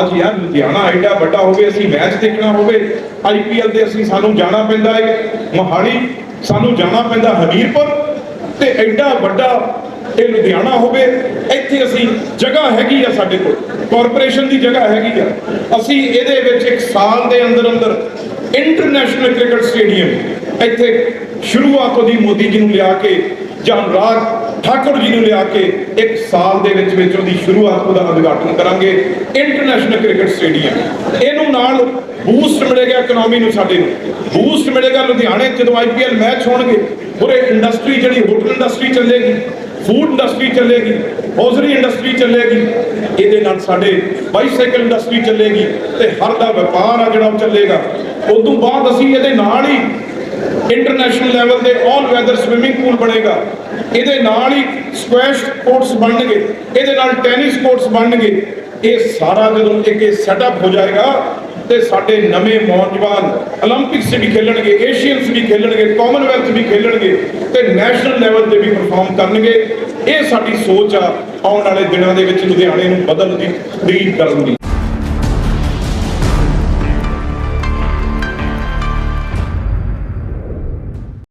ਅੱਜ ਯਾਰ ਲੁਧਿਆਣਾ ਐਡਾ ਵੱਡਾ ਹੋਵੇ, ਅਸੀਂ ਮੈਚ ਦੇਖਣਾ ਹੋਵੇ ਆਈਪੀਐਲ ਦੇ ਅਸੀਂ ਸਾਨੂੰ ਜਾਣਾ ਪੈਂਦਾ ਹੈ ਮੋਹਾਲੀ ਸਾਨੂੰ ਜਾਣਾ ਪੈਂਦਾ ਹਮੀਰਪੁਰ ਤੇ ਐਡਾ ਵੱਡਾ ਇਹ ਲੁਧਿਆਣਾ ਹੋਵੇ, ਇੱਥੇ ਅਸੀਂ ਜਗ੍ਹਾ ਹੈਗੀ ਆ ਸਾਡੇ ਕੋਲ ਕਾਰਪੋਰੇਸ਼ਨ ਦੀ ਜਗ੍ਹਾ ਹੈਗੀ ਆ। ਅਸੀਂ ਇਹਦੇ ਵਿੱਚ ਇੱਕ ਸਾਲ ਦੇ ਅੰਦਰ ਅੰਦਰ ਇੰਟਰਨੈਸ਼ਨਲ ਕ੍ਰਿਕਟ ਸਟੇਡੀਅਮ ਇੱਥੇ ਸ਼ੁਰੂਆਤ ਦੀ ਮੋਦੀ ਜੀ ਨੂੰ ਲਿਆ ਕੇ ਜਾਂ ਰਾਜ ਠਾਕੁਰ ਜੀ ਨੂੰ ਲਿਆ ਕੇ ਇੱਕ ਸਾਲ ਦੇ ਵਿੱਚ ਵਿੱਚ ਉਹਦੀ ਸ਼ੁਰੂਆਤ ਉਹਦਾ ਉਦਘਾਟਨ ਕਰਾਂਗੇ ਇੰਟਰਨੈਸ਼ਨਲ ਕ੍ਰਿਕਟ ਸਟੇਡੀਅਮ ਇਹਨੂੰ ਨਾਲ ਬੂਸਟ ਮਿਲੇਗਾ ਇਕਨੋਮੀ ਨੂੰ ਸਾਡੇ ਨੂੰ। ਬੂਸਟ ਮਿਲੇਗਾ ਲੁਧਿਆਣੇ 'ਚ ਜਦੋਂ ਆਈਪੀਐਲ ਮੈਚ ਹੋਣਗੇ, ਪੂਰੇ ਇੰਡਸਟਰੀ ਜਿਹੜੀ ਹੋਟਲ ਇੰਡਸਟਰੀ ਚੱਲੇਗੀ ਫੂਡ ਇੰਡਸਟਰੀ ਚੱਲੇਗੀ ਹੌਜ਼ਰੀ ਇੰਡਸਟਰੀ ਚੱਲੇਗੀ, ਇਹਦੇ ਨਾਲ ਸਾਡੇ ਬਾਈਸਾਈਕਲ ਇੰਡਸਟਰੀ ਚੱਲੇਗੀ ਤੇ ਹਰ ਦਾ ਵਪਾਰ ਆ ਜਿਹੜਾ ਉਹ ਚੱਲੇਗਾ। ਉਸ ਤੋਂ ਬਾਅਦ ਅਸੀਂ ਇਹਦੇ ਨਾਲ ਹੀ ਇੰਟਰਨੈਸ਼ਨਲ ਲੈਵਲ 'ਤੇ ਆਲ ਵੈਦਰ ਸਵਿਮਿੰਗ ਪੂਲ ਬਣੇਗਾ। ਇਹਦੇ ਨਾਲ ਹੀ ਸਕੁਐਸ਼ ਕੋਰਟਸ ਬਣਨਗੇ। ਇਹਦੇ ਨਾਲ ਟੈਨਿਸ ਕੋਰਟਸ ਬਣਨਗੇ। ਇਹ ਸਾਰਾ ਜਦੋਂ ਇੱਕ ਇਹ ਸੈਟਅਪ ਹੋ ਜਾਏਗਾ, ਤੇ ਸਾਡੇ ਨਵੇਂ ਨੌਜਵਾਨ 올림픽ਸ ਵੀ ਖੇਲਣਗੇ ਏਸ਼ੀਅਨਸ ਵੀ ਖੇਲਣਗੇ ਕਾਮਨਵੈਲਥ ਵੀ ਖੇਲਣਗੇ, ਤੇ ਨੈਸ਼ਨਲ ਲੈਵਲ ਤੇ ਵੀ ਪਰਫਾਰਮ ਕਰਨਗੇ। ਇਹ ਸਾਡੀ ਸੋਚ ਆ ਆਉਣ ਵਾਲੇ ਦਿਨਾਂ ਦੇ ਵਿੱਚ ਲੁਧਿਆਣੇ ਨੂੰ ਬਦਲ ਦੀ ਤਰੀਕ ਕਰਨ ਦੀ